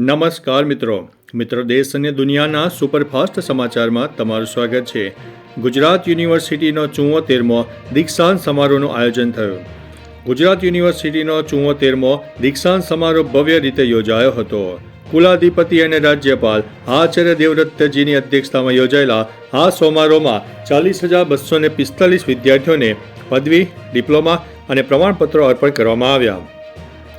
નમસ્કાર મિત્રો. મિત્રો, દેશ અને દુનિયાના સુપરફાસ્ટ સમાચારમાં તમારું સ્વાગત છે. ગુજરાત યુનિવર્સિટીનો ચુંવોતેરમો દીક્ષાંત સમારોહનું આયોજન થયું. ગુજરાત યુનિવર્સિટીનો ચુંવોતેરમો દીક્ષાંત સમારોહ ભવ્ય રીતે યોજાયો હતો. કુલાધિપતિ અને રાજ્યપાલ આચાર્ય દેવવ્રતજીની અધ્યક્ષતામાં યોજાયેલા આ સમારોહમાં ચાલીસ હજાર બસો ને પિસ્તાલીસ વિદ્યાર્થીઓને પદવી, ડિપ્લોમા અને પ્રમાણપત્રો અર્પણ કરવામાં આવ્યા.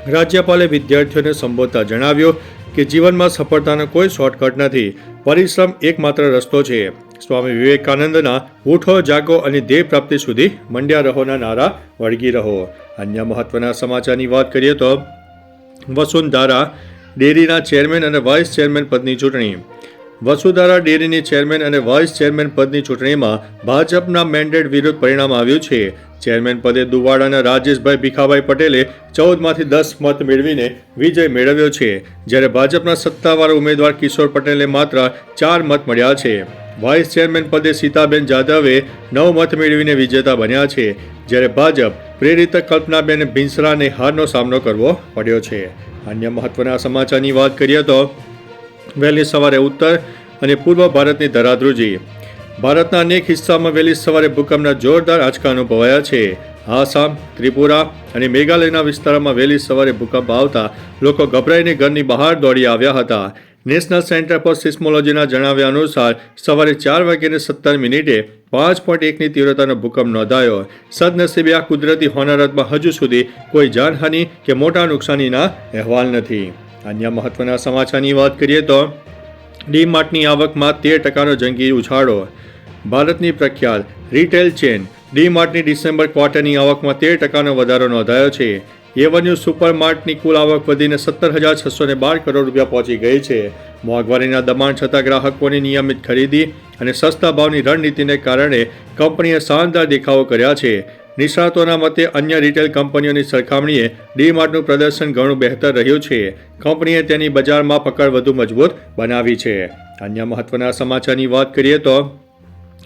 રાજ્યપાલે વિદ્યાર્થીઓને સંબોધતા જણાવ્યું કે જીવનમાં સફળતાનો કોઈ શોર્ટકટ નથી. પરિશ્રમ એકમાત્ર રસ્તો છે. સ્વામી વિવેકાનંદના ઉઠો, જાગો અને ધ્યેય પ્રાપ્તિ સુધી મંડ્યા રહોના નારા વળગી રહો. અન્ય મહત્વના સમાચારની વાત કરીએ તો, વસુંધારા ડેરીના ચેરમેન અને વાઇસ ચેરમેન પદની ચૂંટણી. વસુધારા ડેરીની ચેરમેન અને વાઇસ ચેરમેન પદની ચૂંટણીમાં ભાજપના મેન્ડેટ વિરુદ્ધ પરિણામ આવ્યું છે. ચેરમેન પદે દુવાડાના રાજેશભાઈ ભીખાભાઈ પટેલે ચૌદમાંથી દસ મત મેળવીને વિજય મેળવ્યો છે. જ્યારે ભાજપના સત્તાવાર ઉમેદવાર કિશોર પટેલે માત્ર ચાર મત મળ્યા છે. વાઇસ ચેરમેન પદે સીતાબેન જાધવે નવ મત મેળવીને વિજેતા બન્યા છે. જ્યારે ભાજપ પ્રેરિત કલ્પનાબેન ભીંસરાને હારનો સામનો કરવો પડ્યો છે. અન્ય મહત્વના સમાચારની વાત કરીએ તો વહેલી સવારે ઉત્તર અને પૂર્વ ભારતની ધરાધ્રુજી. ભારતના અનેક હિસ્સામાં વહેલી સવારે ભૂકંપના જોરદાર આંચકા અનુભવાયા છે. આસામ, ત્રિપુરા અને મેઘાલયના વિસ્તારોમાં વહેલી સવારે ભૂકંપ આવતા લોકો ગભરાઈને ઘરની બહાર દોડી આવ્યા હતા. નેશનલ સેન્ટર ફોર સિસ્મોલોજીના જણાવ્યા અનુસાર, સવારે ચાર વાગ્યાને સત્તર મિનિટે પાંચ પોઈન્ટ એકની તીવ્રતાનો ભૂકંપ નોંધાયો. સદનસીબે આ કુદરતી હોનારતમાં હજુ સુધી કોઈ જાનહાનિ કે મોટા નુકસાનીના અહેવાલ નથી. અન્ય મહત્વના સમાચારની વાત કરીએ તો ડી માર્ટની આવકમાં તેર ટકાનો જંગી ઉછાળો. ભારતની પ્રખ્યાત રિટેલ ચેન ડી માર્ટની ડિસેમ્બર ક્વાર્ટરની આવકમાં તેર ટકાનો વધારો નોંધાયો છે. એવન્યુ સુપર માર્ટની કુલ આવક વધીને સત્તર હજાર છસો ને બાર કરોડ રૂપિયા પહોંચી ગઈ છે. મોંઘવારીના દબાણ છતાં ગ્રાહકોની નિયમિત ખરીદી અને સસ્તા ભાવની રણનીતિને કારણે કંપનીએ શાનદાર દેખાવો કર્યા છે. નિષ્ણાતોના મતે અન્ય રિટેલ કંપનીઓની સરખામણીએ ડી માર્ટનું પ્રદર્શન ઘણું બહેતર રહ્યું છે. કંપનીએ તેની બજારમાં પકડ વધુ મજબૂત બનાવી છે. અન્ય મહત્વના સમાચારની વાત કરીએ તો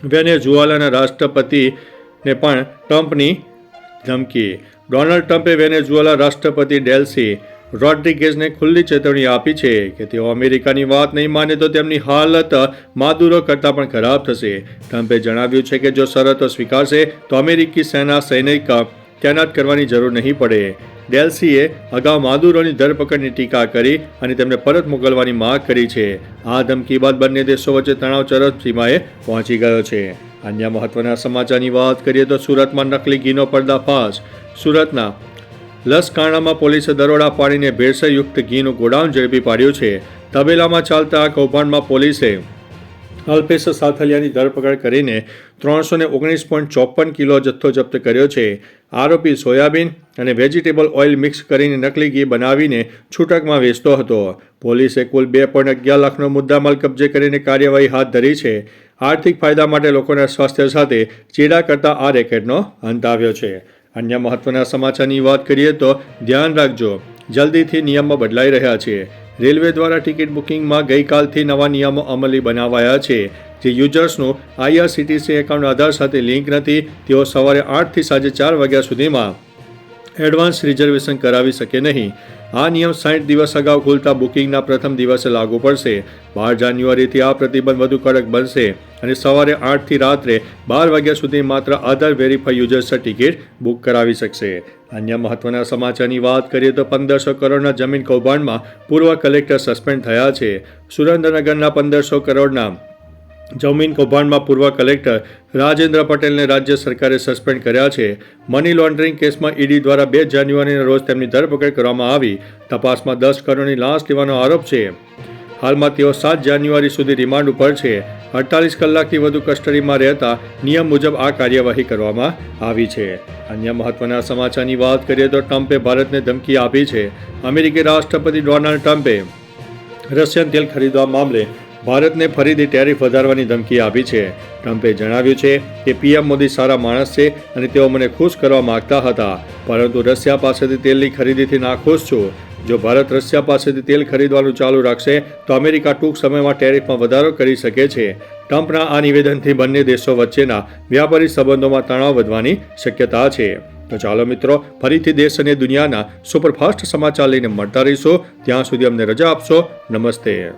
વેનેઝુએલાના રાષ્ટ્રપતિને પણ ટ્રમ્પની ધમકી. ડોનાલ્ડ ટ્રમ્પે વેનેઝુએલા રાષ્ટ્રપતિ ડેલ્સી રોડ્રિગેઝને ખુલ્લી ચેતવણી આપી છે કે તેઓ અમેરિકાની વાત નહીં માને તો તેમની હાલત માદુરો કરતાં પણ ખરાબ થશે. ટ્રમ્પે જણાવ્યું છે કે જો શરતો સ્વીકારશે તો અમેરિકી સેના સૈનિક તૈનાત કરવાની જરૂર નહીં પડે. ડેલ્સીએ અગાઉ માદુરોની ધરપકડની ટીકા કરી અને તેમને પરત મોકલવાની માંગ કરી છે. આ ધમકી બાદ બંને દેશો વચ્ચે તણાવ ચરમ સીમાએ પહોંચી ગયો છે. અન્ય મહત્વના સમાચારની વાત કરીએ તો સુરતમાં નકલી ઘીનો પર્દાફાશ. સુરતના લસકાણામાં પોલીસે દરોડા પાડીને ભેળસરયુક્ત ઘીનું ગોડાઉન ઝડપી પાડ્યું છે. તબેલામાં ચાલતા આ કૌભાંડમાં પોલીસે અલ્પેશ સાથલિયાની ધરપકડ કરીને ત્રણસો ને ઓગણીસ પોઈન્ટ ચોપન કિલો જથ્થો જપ્ત કર્યો છે. આરોપી સોયાબીન અને વેજીટેબલ ઓઇલ મિક્સ કરીને નકલી ઘી બનાવીને છૂટકમાં વેચતો હતો. પોલીસે કુલ બે પોઈન્ટ અગિયાર લાખનો મુદ્દામાલ કબજે કરીને કાર્યવાહી હાથ ધરી છે. આર્થિક ફાયદા માટે લોકોના સ્વાસ્થ્ય સાથે ચેડા કરતા આ રેકેટનો અંત આવ્યો છે. અન્ય મહત્વના સમાચારની વાત કરીએ તો ધ્યાન રાખજો, જલ્દીથી નિયમો બદલાઈ રહ્યા છે. રેલવે દ્વારા ટિકિટ બુકિંગમાં ગઈકાલથી નવા નિયમો અમલી બનાવાયા છે. જે યુઝર્સનું આઈઆરસીટીસી એકાઉન્ટ આધાર સાથે લિંક નથી, તેઓ સવારે આઠથી સાંજે ચાર વાગ્યા સુધીમાં એડવાન્સ રિઝર્વેશન કરાવી શકે નહીં. આ નિયમ સાઠ દિવસ અગાઉ ખુલતા બુકિંગના પ્રથમ દિવસે લાગુ પડશે. બાર જાન્યુઆરીથી આ પ્રતિબંધ વધુ કડક બનશે અને સવારે આઠથી રાત્રે બાર વાગ્યા સુધી માત્ર Aadhaar verify users ticket book કરાવી શકશે. અન્ય મહત્વના સમાચારની વાત કરીએ તો પંદરસો કરોડના જમીન કૌભાંડમાં પૂર્વ કલેક્ટર સસ્પેન્ડ થયા છે. સુરેન્દ્રનગરના પંદરસો કરોડના જમીન કૌભાંડમાં પૂર્વ કલેક્ટર રાજેન્દ્ર પટેલને રાજ્ય સરકારે સસ્પેન્ડ કર્યા છે. મની લોન્ડરિંગ કેસમાં ઈડી દ્વારા બે જાન્યુઆરીના રોજ તેમની ધરપકડ કરવામાં આવી. તપાસમાં દસ કરોડની લાંચ લેવાનો આરોપ છે. હાલમાં તેઓ સાત જાન્યુઆરી સુધી રિમાન્ડ ઉપર છે. અડતાલીસ કલાકથી વધુ કસ્ટડીમાં રહેતા નિયમ મુજબ આ કાર્યવાહી કરવામાં આવી છે. અન્ય મહત્વના સમાચારની વાત કરીએ તો ટ્રમ્પે ભારતને ધમકી આપી છે. અમેરિકી રાષ્ટ્રપતિ ડોનાલ્ડ ટ્રમ્પે રશિયન તેલ ખરીદવા મામલે ભારતને ફરીથી ટેરિફ વધારવાની ધમકી આપી છે. ટ્રમ્પે જણાવ્યું છે કે પીએમ મોદી સારા માણસ છે અને તેઓ મને ખુશ કરવા માગતા હતા. પરંતુ રશિયા પાસેથી તેલની ખરીદીથી નાખુશ છું. જો ભારત રશિયા પાસેથી તેલ ખરીદવાનું ચાલુ રાખશે, તો અમેરિકા ટૂંક સમયમાં ટેરિફમાં વધારો કરી શકે છે. ટ્રમ્પના આ નિવેદનથી બંને દેશો વચ્ચેના વ્યાપારી સંબંધોમાં તણાવ વધવાની શક્યતા છે. તો ચાલો મિત્રો, ફરીથી દેશ અને દુનિયાના સુપરફાસ્ટ સમાચાર લઈને મળતા રહીશો. ત્યાં સુધી અમને રજા આપશો. નમસ્તે.